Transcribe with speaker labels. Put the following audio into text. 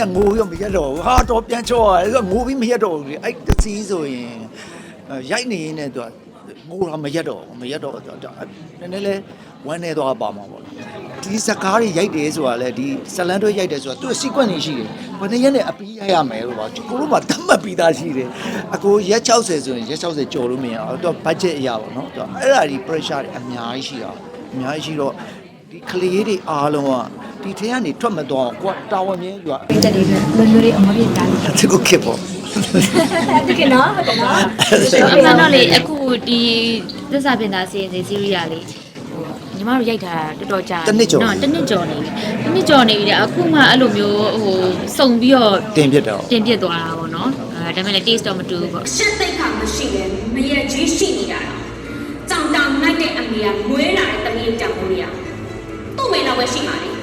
Speaker 1: ကငိုရောမရက်တော့ဘူးဟာတော့ပြန်ချောရတယ်ဆိုတော့ငိုပြီးမရက်တော့ဘူးလေအဲ့တစီးဆိုရင်အဲရိုက်နေရင်လည်းသူကငိုတော့မရက်တော့ဘူးမရက်တော့သူကနည်းနည်းလေးဝမ်းနေသွားပါမှာပေါ့ဒီစကားတွေရိုက်တယ်ဆိုတာလေဒီဇလန်တွေရိုက်တယ်ဆိုတာသူ sequence တွေရှိတယ်ဘယ်နှစ်ရက်နဲ့အပြီးရိုက်ရမယ်လို့ပါကိုတို့မှတတ်မှတ်ပြီးသားရှိတယ်အကိုရက်60ဆိုရင်ရက်60ကျော်လို့မရအောင်တော့ budget အရာပေါ့နော်တော့အဲ့ဒါဒီ pressure တွေအများကြီးရှိတာအများကြီးရှိတော့ဒီကလေးတွေအားလုံးက ဒီထဲကနေထွက်မသွားအောင်ကိုကတာဝန်မြဲယူရ
Speaker 2: ပြတဲ့တွေလွယ်လွယ်လေးအမပြေတာလေး
Speaker 1: သူကခေပေါ့
Speaker 2: ဒီကနော်ဟုတ်တယ်နော်
Speaker 3: အမှန်တော့လေအခုဒီသစ္စာပြင်သားစီရင်စီစီရီယာလေးဟိုညီမတို့ရိုက်ထားတာတော်တော်ကြာ
Speaker 1: တစ်နှစ်ကျော်
Speaker 3: နော်တစ်နှစ်ကျော်နေပြီတစ်နှစ်ကျော်နေပြီလေအခုမှအဲ့လိုမျိုးဟိုစုံပြီးတော့
Speaker 1: တင်ဖြစ်တော့
Speaker 3: တင်ပြစ်သွားတာပေါ့နော်အဲဒါပေမဲ့လည်း taste တော့မတူဘူးပေါ့
Speaker 4: ရှစ်သိက္ခာမရှိပဲမရက်ကြီးရှိနေတာတောင်တောင်နိုင်တဲ့အမေကမွေးလာတဲ့တမီးကြောင်မိုးရသူ့မေတော့ပဲရှိပါလေ
Speaker 5: 什么？